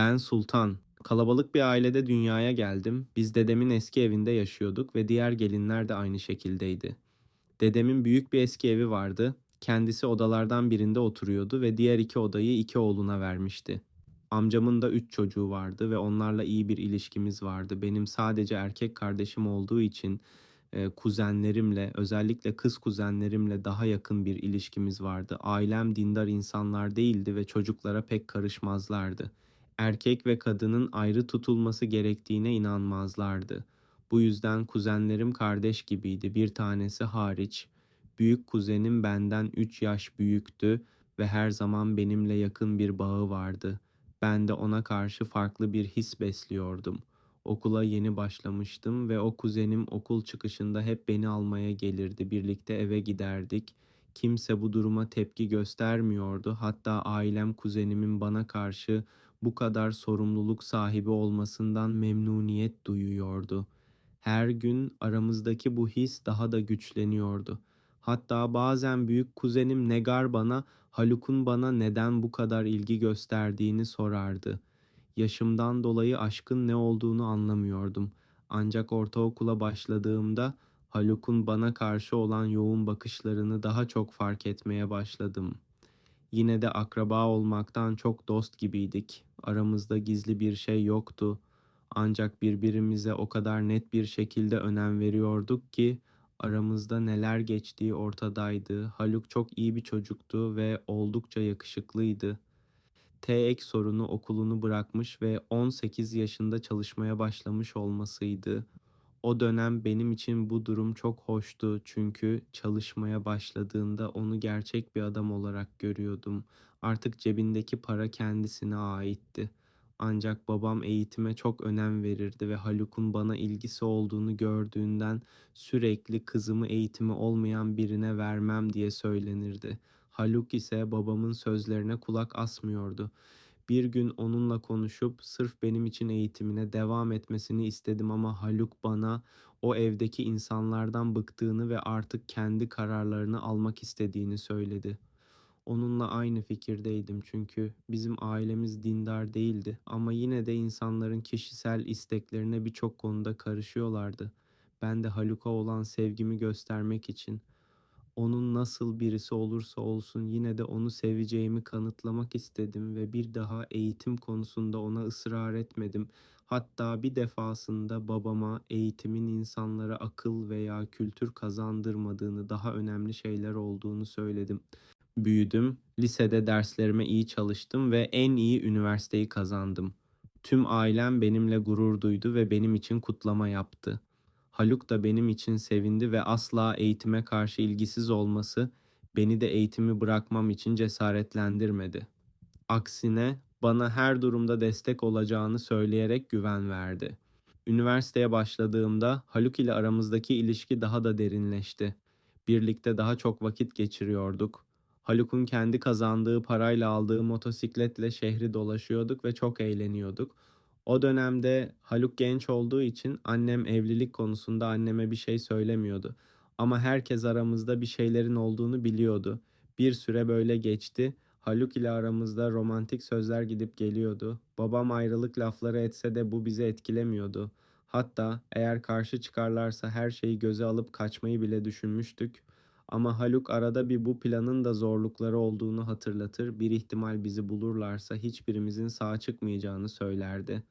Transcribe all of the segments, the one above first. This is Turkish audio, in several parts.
Ben Sultan. Kalabalık bir ailede dünyaya geldim. Biz dedemin eski evinde yaşıyorduk ve diğer gelinler de aynı şekildeydi. Dedemin büyük bir eski evi vardı. Kendisi odalardan birinde oturuyordu ve diğer iki odayı iki oğluna vermişti. Amcamın da üç çocuğu vardı ve onlarla iyi bir ilişkimiz vardı. Benim sadece erkek kardeşim olduğu için e, kuzenlerimle, özellikle kız kuzenlerimle daha yakın bir ilişkimiz vardı. Ailem dindar insanlar değildi ve çocuklara pek karışmazlardı. Erkek ve kadının ayrı tutulması gerektiğine inanmazlardı. Bu yüzden kuzenlerim kardeş gibiydi, bir tanesi hariç. Büyük kuzenim benden 3 yaş büyüktü ve her zaman benimle yakın bir bağı vardı. Ben de ona karşı farklı bir his besliyordum. Okula yeni başlamıştım ve o kuzenim okul çıkışında hep beni almaya gelirdi. Birlikte eve giderdik. Kimse bu duruma tepki göstermiyordu. Hatta ailem kuzenimin bana karşı bu kadar sorumluluk sahibi olmasından memnuniyet duyuyordu. Her gün aramızdaki bu his daha da güçleniyordu. Hatta bazen büyük kuzenim Negar bana Haluk'un bana neden bu kadar ilgi gösterdiğini sorardı. Yaşımdan dolayı aşkın ne olduğunu anlamıyordum. Ancak ortaokula başladığımda Haluk'un bana karşı olan yoğun bakışlarını daha çok fark etmeye başladım. Yine de akraba olmaktan çok dost gibiydik. Aramızda gizli bir şey yoktu. Ancak birbirimize o kadar net bir şekilde önem veriyorduk ki aramızda neler geçtiği ortadaydı. Haluk çok iyi bir çocuktu ve oldukça yakışıklıydı. T ek sorunu okulunu bırakmış ve 18 yaşında çalışmaya başlamış olmasıydı. O dönem benim için bu durum çok hoştu çünkü çalışmaya başladığında onu gerçek bir adam olarak görüyordum. Artık cebindeki para kendisine aitti. Ancak babam eğitime çok önem verirdi ve Haluk'un bana ilgisi olduğunu gördüğünden sürekli kızımı eğitimi olmayan birine vermem diye söylenirdi. Haluk ise babamın sözlerine kulak asmıyordu. Bir gün onunla konuşup sırf benim için eğitimine devam etmesini istedim ama Haluk bana o evdeki insanlardan bıktığını ve artık kendi kararlarını almak istediğini söyledi. Onunla aynı fikirdeydim çünkü bizim ailemiz dindar değildi ama yine de insanların kişisel isteklerine birçok konuda karışıyorlardı. Ben de Haluk'a olan sevgimi göstermek için onun nasıl birisi olursa olsun yine de onu seveceğimi kanıtlamak istedim ve bir daha eğitim konusunda ona ısrar etmedim. Hatta bir defasında babama eğitimin insanlara akıl veya kültür kazandırmadığını, daha önemli şeyler olduğunu söyledim. Büyüdüm, lisede derslerime iyi çalıştım ve en iyi üniversiteyi kazandım. Tüm ailem benimle gurur duydu ve benim için kutlama yaptı. Haluk da benim için sevindi ve asla eğitime karşı ilgisiz olması beni de eğitimi bırakmam için cesaretlendirmedi. Aksine bana her durumda destek olacağını söyleyerek güven verdi. Üniversiteye başladığımda Haluk ile aramızdaki ilişki daha da derinleşti. Birlikte daha çok vakit geçiriyorduk. Haluk'un kendi kazandığı parayla aldığı motosikletle şehri dolaşıyorduk ve çok eğleniyorduk. O dönemde Haluk genç olduğu için annem evlilik konusunda anneme bir şey söylemiyordu. Ama herkes aramızda bir şeylerin olduğunu biliyordu. Bir süre böyle geçti. Haluk ile aramızda romantik sözler gidip geliyordu. Babam ayrılık lafları etse de bu bizi etkilemiyordu. Hatta eğer karşı çıkarlarsa her şeyi göze alıp kaçmayı bile düşünmüştük. Ama Haluk arada bir bu planın da zorlukları olduğunu hatırlatır, bir ihtimal bizi bulurlarsa hiçbirimizin sağ çıkmayacağını söylerdi.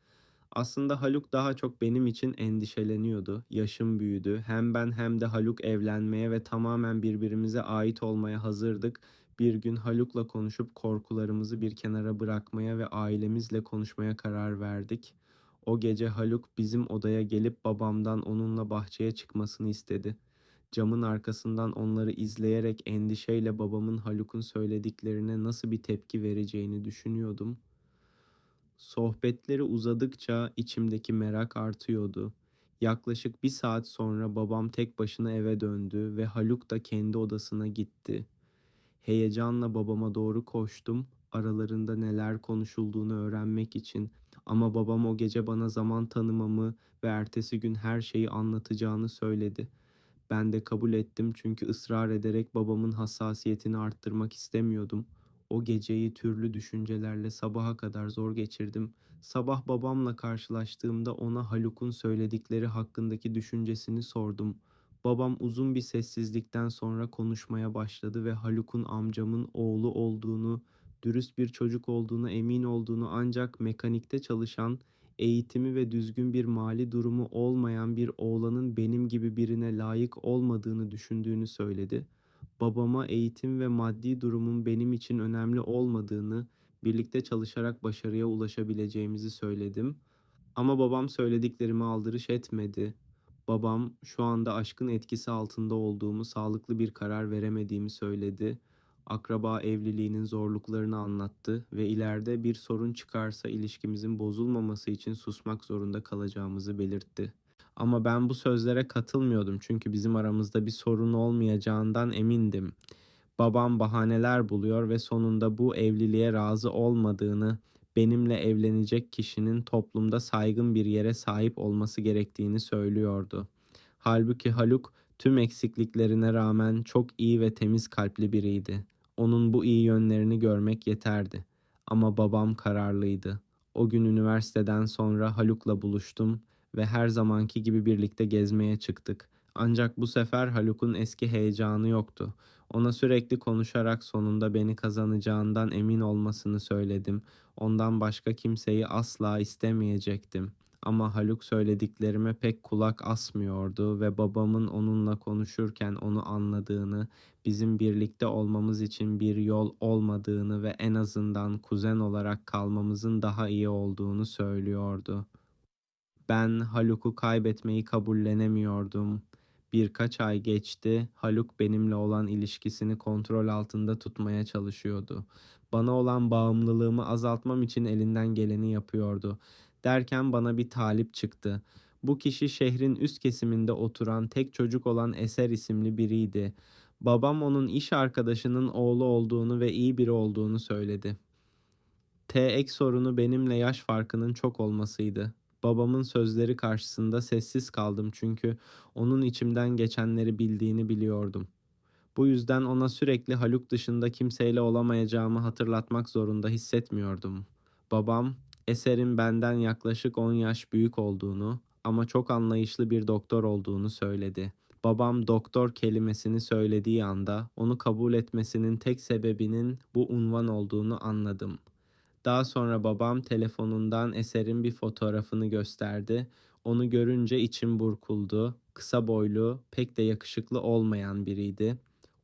Aslında Haluk daha çok benim için endişeleniyordu. Yaşım büyüdü. Hem ben hem de Haluk evlenmeye ve tamamen birbirimize ait olmaya hazırdık. Bir gün Haluk'la konuşup korkularımızı bir kenara bırakmaya ve ailemizle konuşmaya karar verdik. O gece Haluk bizim odaya gelip babamdan onunla bahçeye çıkmasını istedi. Camın arkasından onları izleyerek endişeyle babamın Haluk'un söylediklerine nasıl bir tepki vereceğini düşünüyordum. Sohbetleri uzadıkça içimdeki merak artıyordu. Yaklaşık bir saat sonra babam tek başına eve döndü ve Haluk da kendi odasına gitti. Heyecanla babama doğru koştum, aralarında neler konuşulduğunu öğrenmek için. Ama babam o gece bana zaman tanımamı ve ertesi gün her şeyi anlatacağını söyledi. Ben de kabul ettim çünkü ısrar ederek babamın hassasiyetini arttırmak istemiyordum. O geceyi türlü düşüncelerle sabaha kadar zor geçirdim. Sabah babamla karşılaştığımda ona Haluk'un söyledikleri hakkındaki düşüncesini sordum. Babam uzun bir sessizlikten sonra konuşmaya başladı ve Haluk'un amcamın oğlu olduğunu, dürüst bir çocuk olduğunu emin olduğunu ancak mekanikte çalışan, eğitimi ve düzgün bir mali durumu olmayan bir oğlanın benim gibi birine layık olmadığını düşündüğünü söyledi. Babama eğitim ve maddi durumun benim için önemli olmadığını, birlikte çalışarak başarıya ulaşabileceğimizi söyledim. Ama babam söylediklerime aldırış etmedi. Babam şu anda aşkın etkisi altında olduğumu, sağlıklı bir karar veremediğimi söyledi. Akraba evliliğinin zorluklarını anlattı ve ileride bir sorun çıkarsa ilişkimizin bozulmaması için susmak zorunda kalacağımızı belirtti. Ama ben bu sözlere katılmıyordum çünkü bizim aramızda bir sorun olmayacağından emindim. Babam bahaneler buluyor ve sonunda bu evliliğe razı olmadığını, benimle evlenecek kişinin toplumda saygın bir yere sahip olması gerektiğini söylüyordu. Halbuki Haluk tüm eksikliklerine rağmen çok iyi ve temiz kalpli biriydi. Onun bu iyi yönlerini görmek yeterdi. Ama babam kararlıydı. O gün üniversiteden sonra Haluk'la buluştum ve her zamanki gibi birlikte gezmeye çıktık. Ancak bu sefer Haluk'un eski heyecanı yoktu. Ona sürekli konuşarak sonunda beni kazanacağından emin olmasını söyledim. Ondan başka kimseyi asla istemeyecektim. Ama Haluk söylediklerime pek kulak asmıyordu ve babamın onunla konuşurken onu anladığını, bizim birlikte olmamız için bir yol olmadığını ve en azından kuzen olarak kalmamızın daha iyi olduğunu söylüyordu. Ben Haluk'u kaybetmeyi kabullenemiyordum. Birkaç ay geçti. Haluk benimle olan ilişkisini kontrol altında tutmaya çalışıyordu. Bana olan bağımlılığımı azaltmam için elinden geleni yapıyordu. Derken bana bir talip çıktı. Bu kişi şehrin üst kesiminde oturan tek çocuk olan Eser isimli biriydi. Babam onun iş arkadaşının oğlu olduğunu ve iyi biri olduğunu söyledi. Tek sorunu benimle yaş farkının çok olmasıydı. Babamın sözleri karşısında sessiz kaldım çünkü onun içimden geçenleri bildiğini biliyordum. Bu yüzden ona sürekli Haluk dışında kimseyle olamayacağımı hatırlatmak zorunda hissetmiyordum. Babam, Eser'in benden yaklaşık 10 yaş büyük olduğunu ama çok anlayışlı bir doktor olduğunu söyledi. Babam doktor kelimesini söylediği anda onu kabul etmesinin tek sebebinin bu unvan olduğunu anladım. Daha sonra babam telefonundan Eser'in bir fotoğrafını gösterdi. Onu görünce içim burkuldu. Kısa boylu, pek de yakışıklı olmayan biriydi.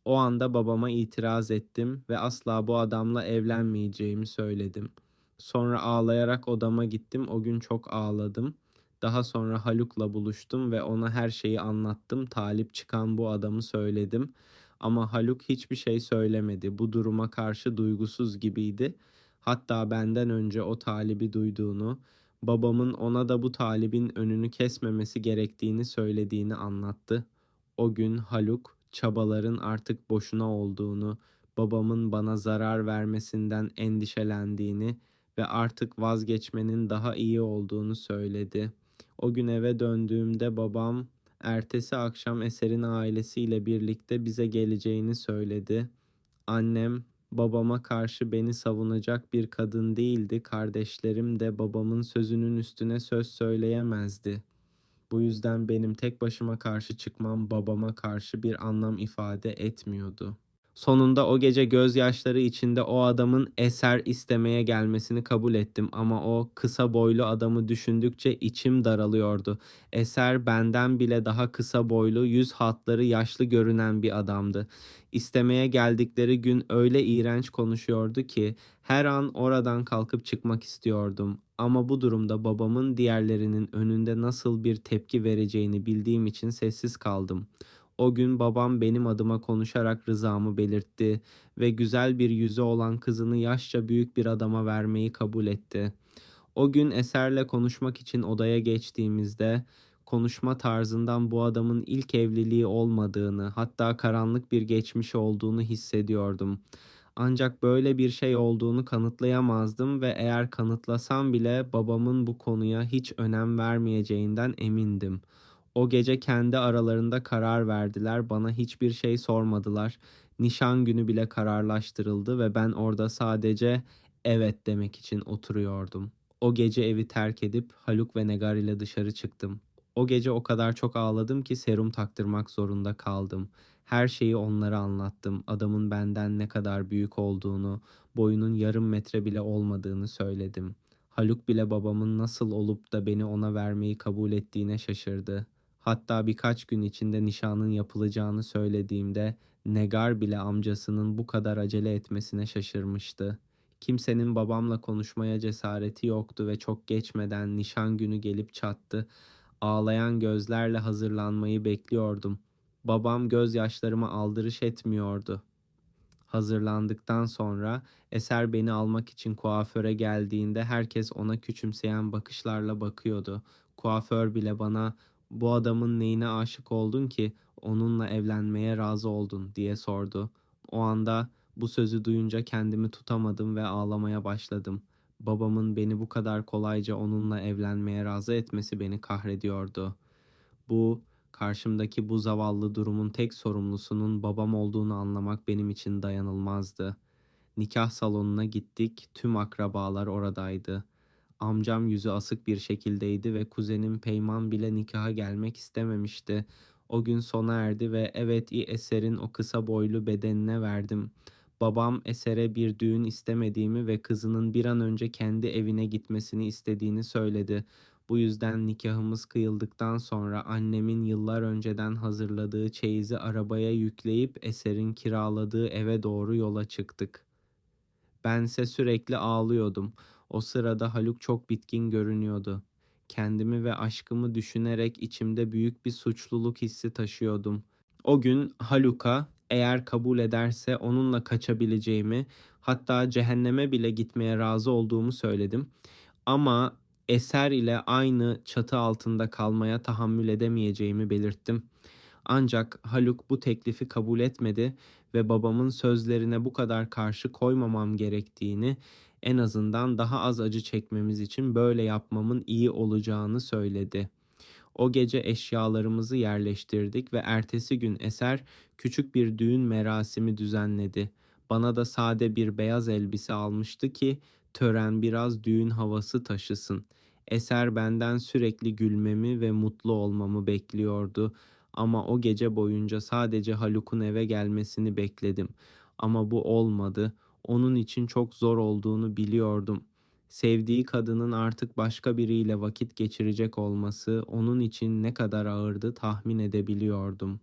O anda babama itiraz ettim ve asla bu adamla evlenmeyeceğimi söyledim. Sonra ağlayarak odama gittim. O gün çok ağladım. Daha sonra Haluk'la buluştum ve ona her şeyi anlattım. Talip çıkan bu adamı söyledim. Ama Haluk hiçbir şey söylemedi. Bu duruma karşı duygusuz gibiydi. Hatta benden önce o talibi duyduğunu, babamın ona da bu talibin önünü kesmemesi gerektiğini söylediğini anlattı. O gün Haluk çabaların artık boşuna olduğunu, babamın bana zarar vermesinden endişelendiğini ve artık vazgeçmenin daha iyi olduğunu söyledi. O gün eve döndüğümde babam ertesi akşam Eser'in ailesiyle birlikte bize geleceğini söyledi. Annem babama karşı beni savunacak bir kadın değildi. Kardeşlerim de babamın sözünün üstüne söz söyleyemezdi. Bu yüzden benim tek başıma karşı çıkmam babama karşı bir anlam ifade etmiyordu. Sonunda o gece gözyaşları içinde o adamın eser istemeye gelmesini kabul ettim ama o kısa boylu adamı düşündükçe içim daralıyordu. Eser benden bile daha kısa boylu, yüz hatları yaşlı görünen bir adamdı. İstemeye geldikleri gün öyle iğrenç konuşuyordu ki her an oradan kalkıp çıkmak istiyordum. Ama bu durumda babamın diğerlerinin önünde nasıl bir tepki vereceğini bildiğim için sessiz kaldım. O gün babam benim adıma konuşarak rızamı belirtti ve güzel bir yüzü olan kızını yaşça büyük bir adama vermeyi kabul etti. O gün Eser'le konuşmak için odaya geçtiğimizde konuşma tarzından bu adamın ilk evliliği olmadığını, hatta karanlık bir geçmiş olduğunu hissediyordum. Ancak böyle bir şey olduğunu kanıtlayamazdım ve eğer kanıtlasam bile babamın bu konuya hiç önem vermeyeceğinden emindim. O gece kendi aralarında karar verdiler. Bana hiçbir şey sormadılar. Nişan günü bile kararlaştırıldı ve ben orada sadece evet demek için oturuyordum. O gece evi terk edip Haluk ve Negar ile dışarı çıktım. O gece o kadar çok ağladım ki serum taktırmak zorunda kaldım. Her şeyi onlara anlattım. Adamın benden ne kadar büyük olduğunu, boyunun yarım metre bile olmadığını söyledim. Haluk bile babamın nasıl olup da beni ona vermeyi kabul ettiğine şaşırdı. Hatta birkaç gün içinde nişanın yapılacağını söylediğimde Negar bile amcasının bu kadar acele etmesine şaşırmıştı. Kimsenin babamla konuşmaya cesareti yoktu ve çok geçmeden nişan günü gelip çattı. Ağlayan gözlerle hazırlanmayı bekliyordum. Babam gözyaşlarıma aldırış etmiyordu. Hazırlandıktan sonra Eser beni almak için kuaföre geldiğinde herkes ona küçümseyen bakışlarla bakıyordu. Kuaför bile bana bu adamın neyine aşık oldun ki onunla evlenmeye razı oldun diye sordu. O anda bu sözü duyunca kendimi tutamadım ve ağlamaya başladım. Babamın beni bu kadar kolayca onunla evlenmeye razı etmesi beni kahrediyordu. Bu karşımdaki bu zavallı durumun tek sorumlusunun babam olduğunu anlamak benim için dayanılmazdı. Nikah salonuna gittik. Tüm akrabalar oradaydı. Amcam yüzü asık bir şekildeydi ve kuzenim Peyman bile nikaha gelmek istememişti. O gün sona erdi ve evet i Eser'in o kısa boylu bedenine verdim. Babam Eser'e bir düğün istemediğimi ve kızının bir an önce kendi evine gitmesini istediğini söyledi. Bu yüzden nikahımız kıyıldıktan sonra annemin yıllar önceden hazırladığı çeyizi arabaya yükleyip Eser'in kiraladığı eve doğru yola çıktık. Bense sürekli ağlıyordum. O sırada Haluk çok bitkin görünüyordu. Kendimi ve aşkımı düşünerek içimde büyük bir suçluluk hissi taşıyordum. O gün Haluk'a eğer kabul ederse onunla kaçabileceğimi, hatta cehenneme bile gitmeye razı olduğumu söyledim. Ama Eser ile aynı çatı altında kalmaya tahammül edemeyeceğimi belirttim. Ancak Haluk bu teklifi kabul etmedi ve babamın sözlerine bu kadar karşı koymamam gerektiğini, en azından daha az acı çekmemiz için böyle yapmamın iyi olacağını söyledi. O gece eşyalarımızı yerleştirdik ve ertesi gün Eser küçük bir düğün merasimi düzenledi. Bana da sade bir beyaz elbise almıştı ki tören biraz düğün havası taşısın. Eser benden sürekli gülmemi ve mutlu olmamı bekliyordu ama o gece boyunca sadece Haluk'un eve gelmesini bekledim. Ama bu olmadı. Onun için çok zor olduğunu biliyordum. Sevdiği kadının artık başka biriyle vakit geçirecek olması onun için ne kadar ağırdı tahmin edebiliyordum.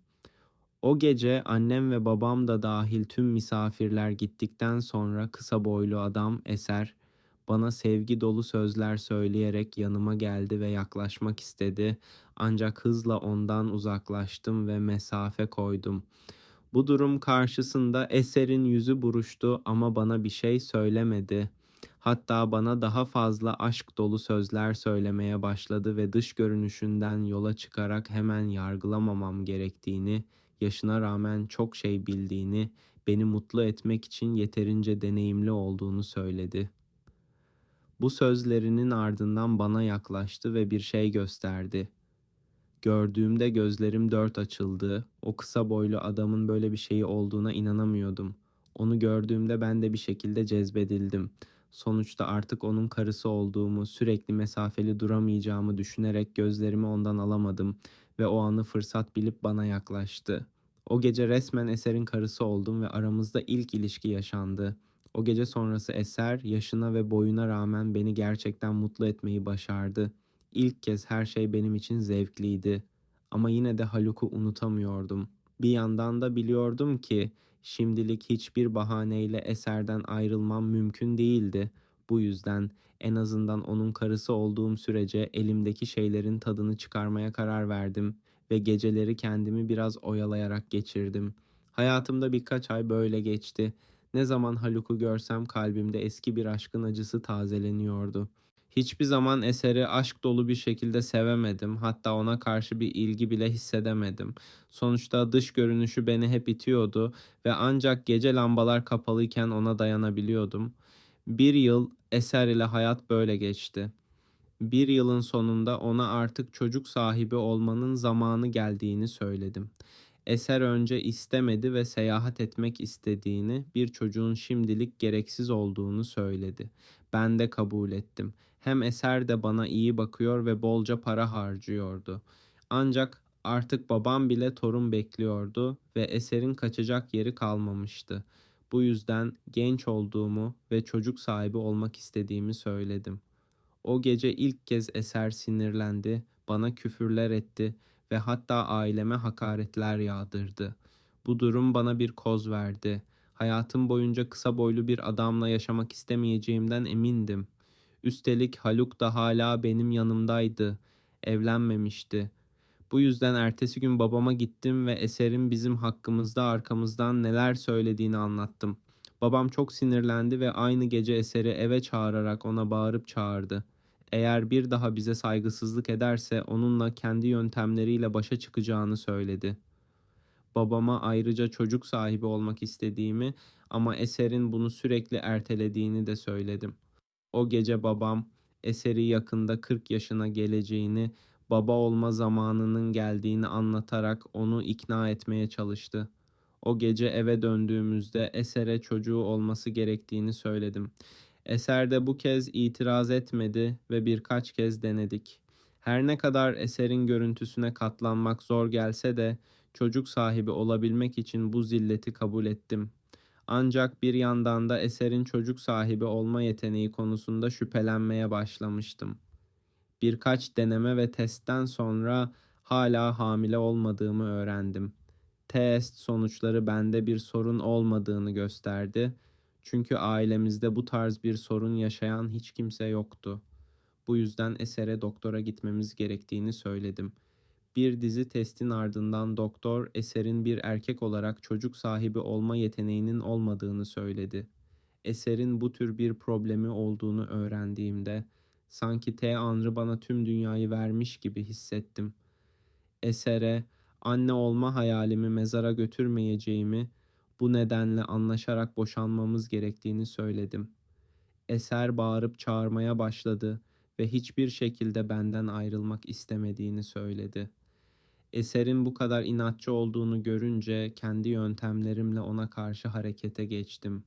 O gece annem ve babam da dahil tüm misafirler gittikten sonra kısa boylu adam Eser bana sevgi dolu sözler söyleyerek yanıma geldi ve yaklaşmak istedi. Ancak hızla ondan uzaklaştım ve mesafe koydum. Bu durum karşısında Eser'in yüzü buruştu ama bana bir şey söylemedi. Hatta bana daha fazla aşk dolu sözler söylemeye başladı ve dış görünüşünden yola çıkarak hemen yargılamamam gerektiğini, yaşına rağmen çok şey bildiğini, beni mutlu etmek için yeterince deneyimli olduğunu söyledi. Bu sözlerinin ardından bana yaklaştı ve bir şey gösterdi. Gördüğümde gözlerim dört açıldı. O kısa boylu adamın böyle bir şeyi olduğuna inanamıyordum. Onu gördüğümde ben de bir şekilde cezbedildim. Sonuçta artık onun karısı olduğumu, sürekli mesafeli duramayacağımı düşünerek gözlerimi ondan alamadım ve o anı fırsat bilip bana yaklaştı. O gece resmen Eser'in karısı oldum ve aramızda ilk ilişki yaşandı. O gece sonrası Eser yaşına ve boyuna rağmen beni gerçekten mutlu etmeyi başardı. İlk kez her şey benim için zevkliydi. Ama yine de Haluk'u unutamıyordum. Bir yandan da biliyordum ki şimdilik hiçbir bahaneyle Eser'den ayrılmam mümkün değildi. Bu yüzden en azından onun karısı olduğum sürece elimdeki şeylerin tadını çıkarmaya karar verdim ve geceleri kendimi biraz oyalayarak geçirdim. Hayatımda birkaç ay böyle geçti. Ne zaman Haluk'u görsem kalbimde eski bir aşkın acısı tazeleniyordu. Hiçbir zaman eseri aşk dolu bir şekilde sevemedim. Hatta ona karşı bir ilgi bile hissedemedim. Sonuçta dış görünüşü beni hep itiyordu ve ancak gece lambalar kapalıyken ona dayanabiliyordum. Bir yıl eser ile hayat böyle geçti. Bir yılın sonunda ona artık çocuk sahibi olmanın zamanı geldiğini söyledim. Eser önce istemedi ve seyahat etmek istediğini, bir çocuğun şimdilik gereksiz olduğunu söyledi. Ben de kabul ettim. Hem Eser de bana iyi bakıyor ve bolca para harcıyordu. Ancak artık babam bile torun bekliyordu ve Eser'in kaçacak yeri kalmamıştı. Bu yüzden genç olduğumu ve çocuk sahibi olmak istediğimi söyledim. O gece ilk kez Eser sinirlendi, bana küfürler etti ve hatta aileme hakaretler yağdırdı. Bu durum bana bir koz verdi. Hayatım boyunca kısa boylu bir adamla yaşamak istemeyeceğimden emindim. Üstelik Haluk da hala benim yanımdaydı. Evlenmemişti. Bu yüzden ertesi gün babama gittim ve Eser'in bizim hakkımızda arkamızdan neler söylediğini anlattım. Babam çok sinirlendi ve aynı gece Eser'i eve çağırarak ona bağırıp çağırdı. Eğer bir daha bize saygısızlık ederse onunla kendi yöntemleriyle başa çıkacağını söyledi. Babama ayrıca çocuk sahibi olmak istediğimi ama Eser'in bunu sürekli ertelediğini de söyledim. O gece babam Eser'i yakında 40 yaşına geleceğini, baba olma zamanının geldiğini anlatarak onu ikna etmeye çalıştı. O gece eve döndüğümüzde Eser'e çocuğu olması gerektiğini söyledim. Eser de bu kez itiraz etmedi ve birkaç kez denedik. Her ne kadar eserin görüntüsüne katlanmak zor gelse de çocuk sahibi olabilmek için bu zilleti kabul ettim. Ancak bir yandan da eserin çocuk sahibi olma yeteneği konusunda şüphelenmeye başlamıştım. Birkaç deneme ve testten sonra hala hamile olmadığımı öğrendim. Test sonuçları bende bir sorun olmadığını gösterdi çünkü ailemizde bu tarz bir sorun yaşayan hiç kimse yoktu. Bu yüzden Eser'e doktora gitmemiz gerektiğini söyledim. Bir dizi testin ardından doktor Eser'in bir erkek olarak çocuk sahibi olma yeteneğinin olmadığını söyledi. Eser'in bu tür bir problemi olduğunu öğrendiğimde sanki Tanrı bana tüm dünyayı vermiş gibi hissettim. Eser'e anne olma hayalimi mezara götürmeyeceğimi bu nedenle anlaşarak boşanmamız gerektiğini söyledim. Eser bağırıp çağırmaya başladı ve hiçbir şekilde benden ayrılmak istemediğini söyledi. Eser'in bu kadar inatçı olduğunu görünce kendi yöntemlerimle ona karşı harekete geçtim.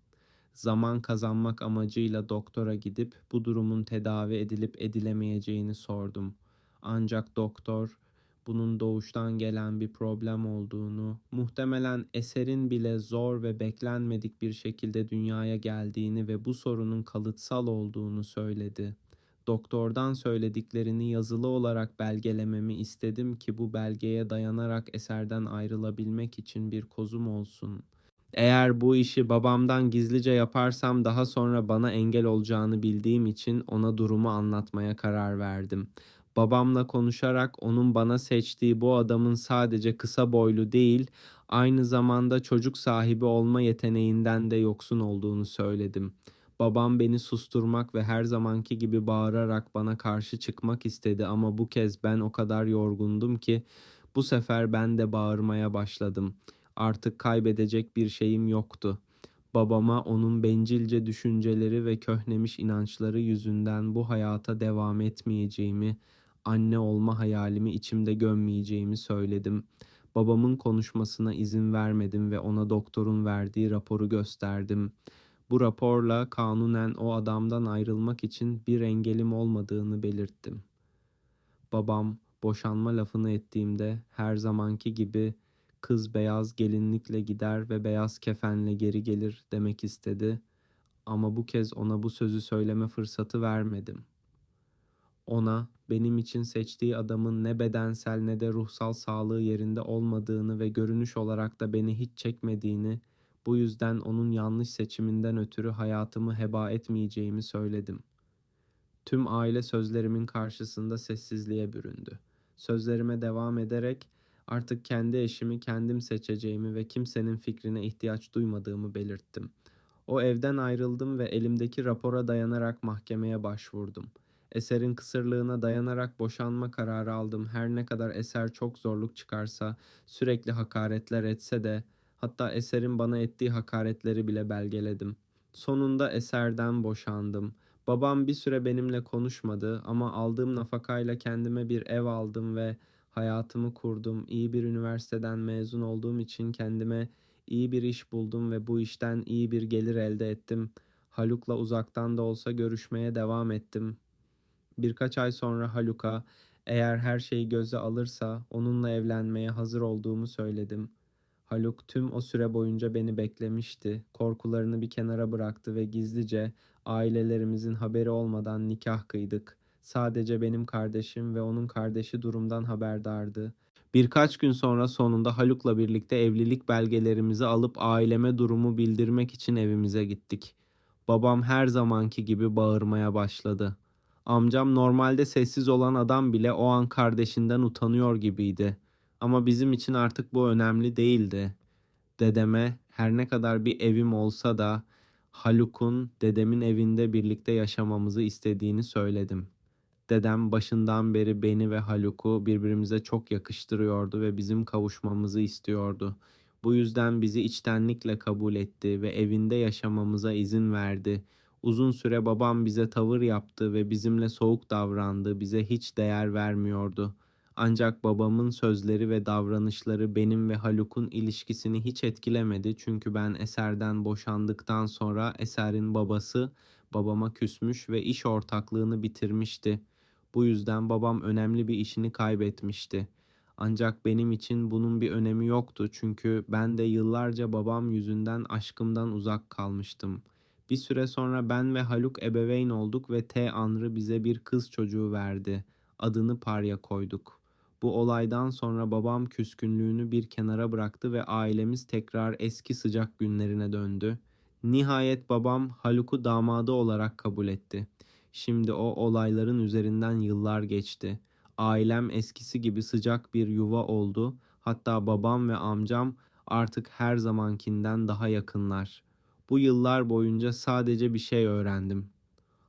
Zaman kazanmak amacıyla doktora gidip bu durumun tedavi edilip edilemeyeceğini sordum. Ancak doktor bunun doğuştan gelen bir problem olduğunu, muhtemelen eserin bile zor ve beklenmedik bir şekilde dünyaya geldiğini ve bu sorunun kalıtsal olduğunu söyledi. Doktordan söylediklerini yazılı olarak belgelememi istedim ki bu belgeye dayanarak eserden ayrılabilmek için bir kozum olsun. Eğer bu işi babamdan gizlice yaparsam daha sonra bana engel olacağını bildiğim için ona durumu anlatmaya karar verdim. Babamla konuşarak onun bana seçtiği bu adamın sadece kısa boylu değil, aynı zamanda çocuk sahibi olma yeteneğinden de yoksun olduğunu söyledim. Babam beni susturmak ve her zamanki gibi bağırarak bana karşı çıkmak istedi ama bu kez ben o kadar yorgundum ki bu sefer ben de bağırmaya başladım. Artık kaybedecek bir şeyim yoktu. Babama onun bencilce düşünceleri ve köhnemiş inançları yüzünden bu hayata devam etmeyeceğimi, anne olma hayalimi içimde gömmeyeceğimi söyledim. Babamın konuşmasına izin vermedim ve ona doktorun verdiği raporu gösterdim. Bu raporla kanunen o adamdan ayrılmak için bir engelim olmadığını belirttim. Babam boşanma lafını ettiğimde her zamanki gibi kız beyaz gelinlikle gider ve beyaz kefenle geri gelir demek istedi ama bu kez ona bu sözü söyleme fırsatı vermedim. Ona benim için seçtiği adamın ne bedensel ne de ruhsal sağlığı yerinde olmadığını ve görünüş olarak da beni hiç çekmediğini, bu yüzden onun yanlış seçiminden ötürü hayatımı heba etmeyeceğimi söyledim. Tüm aile sözlerimin karşısında sessizliğe büründü. Sözlerime devam ederek artık kendi eşimi kendim seçeceğimi ve kimsenin fikrine ihtiyaç duymadığımı belirttim. O evden ayrıldım ve elimdeki rapora dayanarak mahkemeye başvurdum.'' Eserin kısırlığına dayanarak boşanma kararı aldım. Her ne kadar eser çok zorluk çıkarsa, sürekli hakaretler etse de, hatta eserin bana ettiği hakaretleri bile belgeledim. Sonunda eserden boşandım. Babam bir süre benimle konuşmadı ama aldığım nafakayla kendime bir ev aldım ve hayatımı kurdum. İyi bir üniversiteden mezun olduğum için kendime iyi bir iş buldum ve bu işten iyi bir gelir elde ettim. Haluk'la uzaktan da olsa görüşmeye devam ettim. Birkaç ay sonra Haluk'a eğer her şeyi göze alırsa onunla evlenmeye hazır olduğumu söyledim. Haluk tüm o süre boyunca beni beklemişti. Korkularını bir kenara bıraktı ve gizlice ailelerimizin haberi olmadan nikah kıydık. Sadece benim kardeşim ve onun kardeşi durumdan haberdardı. Birkaç gün sonra sonunda Haluk'la birlikte evlilik belgelerimizi alıp aileme durumu bildirmek için evimize gittik. Babam her zamanki gibi bağırmaya başladı. Amcam normalde sessiz olan adam bile o an kardeşinden utanıyor gibiydi. Ama bizim için artık bu önemli değildi. Dedeme her ne kadar bir evim olsa da Haluk'un dedemin evinde birlikte yaşamamızı istediğini söyledim. Dedem başından beri beni ve Haluk'u birbirimize çok yakıştırıyordu ve bizim kavuşmamızı istiyordu. Bu yüzden bizi içtenlikle kabul etti ve evinde yaşamamıza izin verdi. Uzun süre babam bize tavır yaptı ve bizimle soğuk davrandı, bize hiç değer vermiyordu. Ancak babamın sözleri ve davranışları benim ve Haluk'un ilişkisini hiç etkilemedi çünkü ben Eser'den boşandıktan sonra Eser'in babası babama küsmüş ve iş ortaklığını bitirmişti. Bu yüzden babam önemli bir işini kaybetmişti. Ancak benim için bunun bir önemi yoktu çünkü ben de yıllarca babam yüzünden aşkımdan uzak kalmıştım. Bir süre sonra ben ve Haluk ebeveyn olduk ve T Anrı bize bir kız çocuğu verdi. Adını Parya koyduk. Bu olaydan sonra babam küskünlüğünü bir kenara bıraktı ve ailemiz tekrar eski sıcak günlerine döndü. Nihayet babam Haluk'u damadı olarak kabul etti. Şimdi o olayların üzerinden yıllar geçti. Ailem eskisi gibi sıcak bir yuva oldu. Hatta babam ve amcam artık her zamankinden daha yakınlar. Bu yıllar boyunca sadece bir şey öğrendim.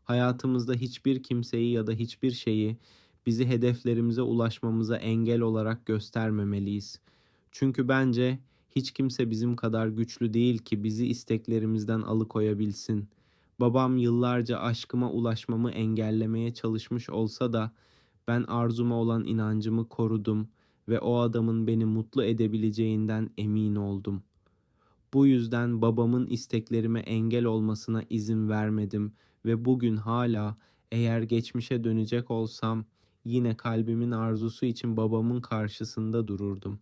Hayatımızda hiçbir kimseyi ya da hiçbir şeyi bizi hedeflerimize ulaşmamıza engel olarak göstermemeliyiz. Çünkü bence hiç kimse bizim kadar güçlü değil ki bizi isteklerimizden alıkoyabilsin. Babam yıllarca aşkıma ulaşmamı engellemeye çalışmış olsa da ben arzuma olan inancımı korudum ve o adamın beni mutlu edebileceğinden emin oldum. Bu yüzden babamın isteklerime engel olmasına izin vermedim ve bugün hala eğer geçmişe dönecek olsam yine kalbimin arzusu için babamın karşısında dururdum.